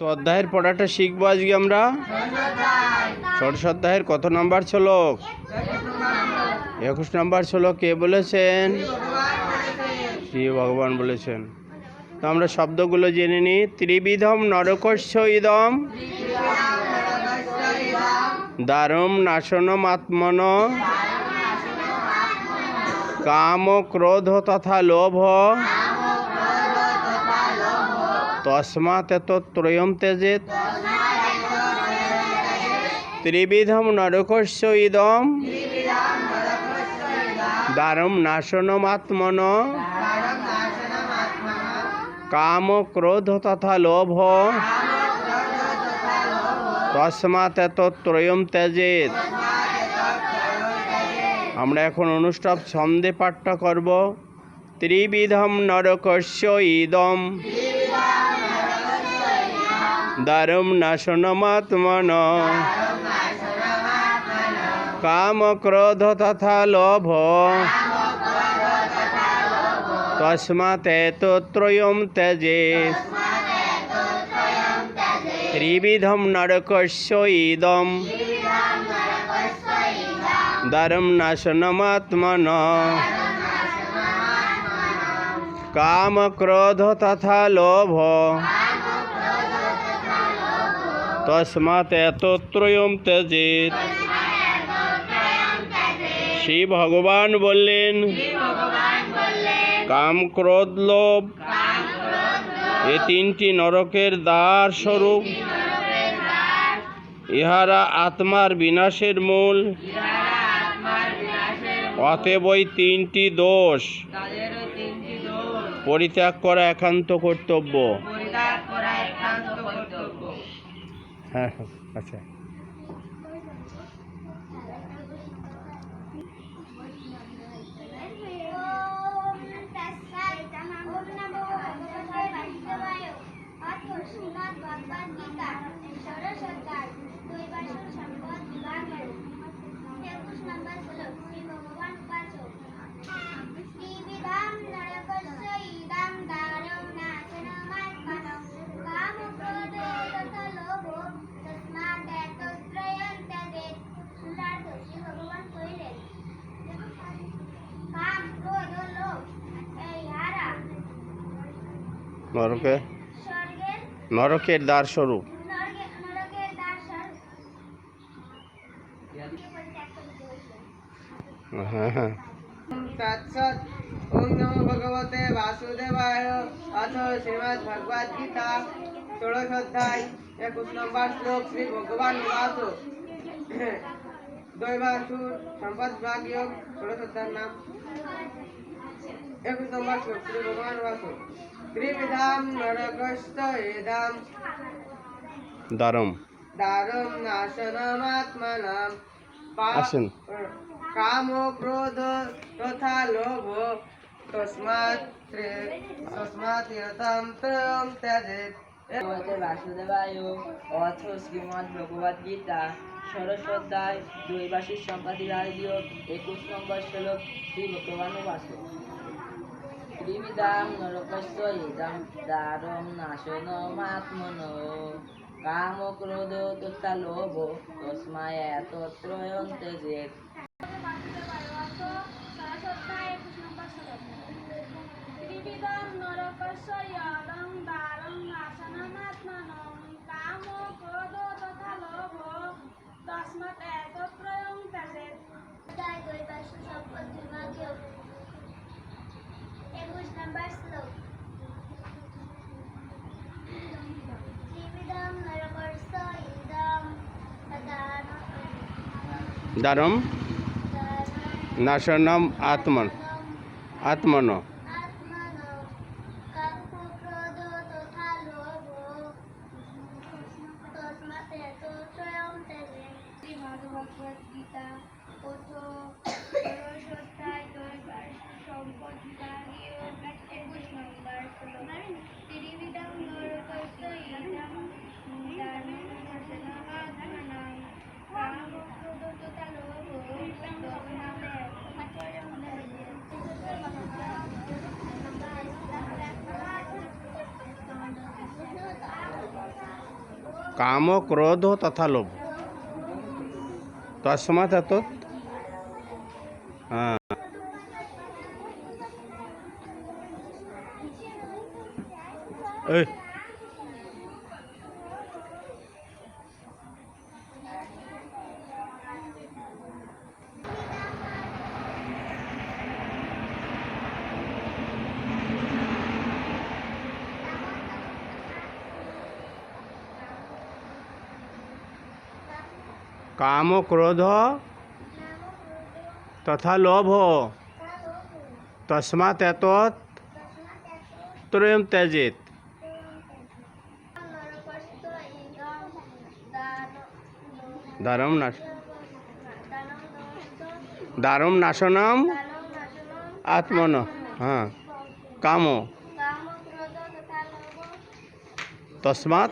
কত অধ্যায়ের পড়াটা শিখব আজকে আমরা। ষোড়শ অধ্যায়ের কত নাম্বার শ্লোক? একুশ নাম্বার শ্লোক কে বলেছেন, শ্রী ভগবান বলেছেন। তো আমরা শব্দগুলো জেনে নিই। ত্রিবিধম নরকস্য ইদম, দারুম নাশনম আত্মন কাম ক্রোধ তথা লোভ তস্মাৎ ত্রয়ম তেজেত ত্রিবিধম নরকস্য ইদম। দারম নাশনমাত্মন। কাম ক্রোধ তথা লোভ। তস্মাৎ ত্রয়ম তেজেত আমরা এখন অনুষ্ঠব ছন্দে পাঠটা করব। ত্রিবিধম নরকস্য ইদম। দারুম নাশনমাত্মন কাম ক্রোধ তথা লোভ। তস্মাৎ এতত্রয়ম ত্যজে। ত্রিবিধম নরকস্য ইদম। দারুম নাশনমাত্মন কাম ক্রোধ তথা লোভ। তস্মাৎ এতত্রয়ম ত্যজেত শ্রী ভগবান বললেন, কাম ক্রোধ লোভ। এ তিনটি নরকের দ্বার স্বরূপ। ইহারা আত্মার বিনাশের মূল। অতএব ওই তিনটি দোষ পরিত্যাগ করা একান্ত কর্তব্য। হ্যাঁ আচ্ছা ওম তৎসৎ ওম নমো ভগবতে বাসুদেবায় অথ শ্রীমদ্ ভগবদ গীতা ষোড়শ অধ্যায় দুই বছর সম্পদ বিভাগ একুশ নম্বর শ্লোক শ্রী ভগবান উপাসক শ্রীবিধাম নরকস্য ইদম দারম নাশনমাত্মনঃ কাম ক্রোধ তথা লোভ তস্মাৎ এতত্রয়ং ত্যজেৎ শুনার্থ শ্রী ভগবান কহিলেন কাম ক্রোধ ও লোভ এই হারা নরকে নরকের দ্বার স্বরূপ। গীতা একুশ নম্বর শ্লোক শ্রী ভগবান বাস দৈবাসুর সম্পদ বিভাগ যোগ ষোড়শ অধ্যায়ের নাম ত্রিবিধাম নরকস্ত এদাম দারম দারম নাশনমাত্মনাম পা- আসেন। কাম ক্রোধ তথা লোভ তস্মাৎ তস্মাৎ ভগবতে বাসুদেবায় অথ শ্রীমদ্ ভগবদ গীতা ষোড়শ অধ্যায় দৈবাসিক সম্পাদি বিয়োগ একুশ নম্বর শ্লোক শ্রী ভগবান বাস ত্রিবিধাম নরকস্য ইদম দারম নাশনমাত্মন কাম ক্রোধ তথা লোভ তস্মায় এত ত্রয়ন্তে ত্রিবিধম নরকস্য ইয়দং দারং নাশনমাত্মনঃ কাম ক্রোধ তথা লোভ তস্মাৎ এতত্রয়ং ত্যজেৎ অধ্যায় দুই বার্ষ সম্পদ বিভাগীয় একুশ নম্বর শ্লোক ত্রিবিধম নরকস্য ইদম দারম নাশনম আত্মন আত্মন। সম্পদ বিভাগীয় নম্বর ত্রিবিধম নরকস্য ইদম দারুণ নাশনমাত্মনাং কাম ক্রোধ তথা লোভ তস্মাৎ এতত্রয়ং ত্যজেৎ কাম ক্রোধ তথা লোভ। তসমাত এত হ্যাঁ। কাম ক্রোধ তথা লোভ তস্মাৎ এত ত্রয়ম ত্যাজেত দারম নাশ দারম নাশনম আত্মন হ্যাঁ কাম তস্মাৎ